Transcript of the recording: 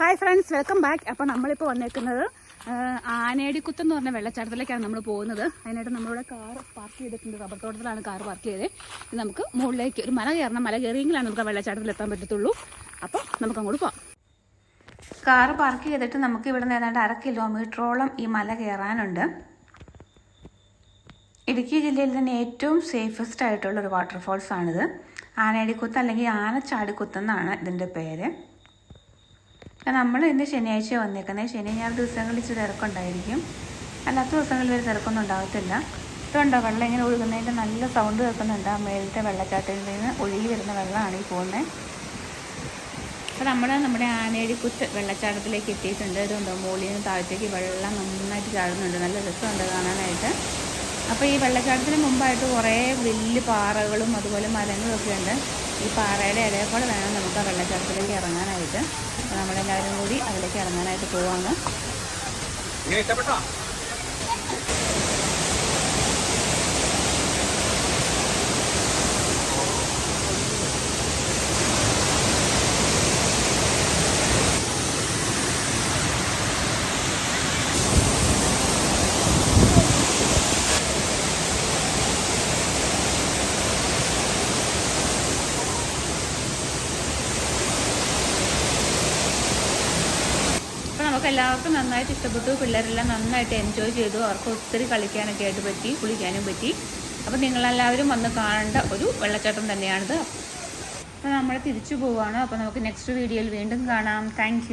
Hi friends welcome back അപ്പോൾ നമ്മളിപ്പോൾ വന്നേക്കുന്നത് ആനേടിക്കുത്ത് എന്ന് പറഞ്ഞ വെള്ളച്ചാട്ടത്തിലേക്കാണ് നമ്മൾ പോകുന്നത്. അതിനായിട്ട് നമ്മളിവിടെ കാർ പാർക്ക് ചെയ്തിട്ടുണ്ട്. റബ്ബർ തോട്ടത്തിലാണ് കാർ പാർക്ക് ചെയ്തത് ഇത് നമുക്ക് മുകളിലേക്ക് ഒരു മല കയറണം. മല കയറിയെങ്കിലാണ് നമുക്ക് വെള്ളച്ചാട്ടത്തിൽ എത്താൻ പറ്റത്തുള്ളൂ. അപ്പോൾ നമുക്ക് അങ്ങോട്ട് പോകാം കാർ പാർക്ക് ചെയ്തിട്ട് നമുക്ക് ഇവിടെ നിന്ന് ഏതാണ്ട് അര കിലോമീറ്ററോളം ഈ മല കയറാനുണ്ട്. ഇടുക്കി ജില്ലയിൽ തന്നെ ഏറ്റവും സേഫസ്റ്റ് ആയിട്ടുള്ള ഒരു വാട്ടർഫോൾസ് ആണിത്. ആനയടിക്കുത്ത് അല്ലെങ്കിൽ ആനച്ചാടിക്കുത്ത് എന്നാണ് ഇതിന്റെ പേര്. അപ്പം നമ്മൾ ഇന്ന് ശനിയാഴ്ച വന്നേക്കുന്നത് ശനി ഞായർ ദിവസങ്ങളിൽ ഇച്ചിരി തിരക്കുണ്ടായിരിക്കും. അല്ലാത്ത ദിവസങ്ങളിൽ ഒരു തിരക്കൊന്നും ഉണ്ടാകത്തില്ല ഇതുണ്ടോ? വെള്ളം ഇങ്ങനെ ഒഴുകുന്നതിന്റെ നല്ല സൗണ്ട് കേൾക്കുന്നുണ്ട്. ആ മേലത്തെ വെള്ളച്ചാട്ടത്തിൽ നിന്ന് ഒഴുകി വരുന്ന വെള്ളമാണ് ഈ പോകുന്നത് അപ്പോൾ നമ്മൾ നമ്മുടെ ആനേടിക്കുത്ത് വെള്ളച്ചാട്ടത്തിലേക്ക് എത്തിയിട്ടുണ്ട്. ഇതുണ്ടോ? മുകളിൽ നിന്ന് താഴത്തേക്ക് വെള്ളം നന്നായിട്ട് ചാടുന്നുണ്ട്. നല്ല രസമുണ്ട് കാണാനായിട്ട്. അപ്പോൾ ഈ വെള്ളച്ചാട്ടത്തിന് മുമ്പായിട്ട് കുറേ വലിയ പാറകളും അതുപോലെ മരങ്ങളും ഒക്കെ ഉണ്ട്. ഈ പാറയുടെ ഇടയിൽ കൂടെ വേണം നമുക്ക് ഇറങ്ങാനായിട്ട്. നമ്മളെല്ലാവരും കൂടി അതിലേക്ക് ഇറങ്ങാനായിട്ട് പോവാണ്. ഇഷ്ടപ്പെട്ടോ? നമുക്ക് എല്ലാവർക്കും നന്നായിട്ട് ഇഷ്ടപ്പെട്ടു. പിള്ളേരെല്ലാം നന്നായിട്ട് എൻജോയ് ചെയ്തു. അവർക്ക് ഒത്തിരി കളിക്കാനൊക്കെ ആയിട്ട് പറ്റി കുളിക്കാനും പറ്റി. അപ്പോൾ നിങ്ങളെല്ലാവരും വന്ന് കാണേണ്ട ഒരു വെള്ളച്ചാട്ടം തന്നെയാണിത്. അപ്പോൾ നമ്മൾ തിരിച്ചു പോവുകയാണ് അപ്പോൾ നമുക്ക് നെക്സ്റ്റ് വീഡിയോയിൽ വീണ്ടും കാണാം. താങ്ക്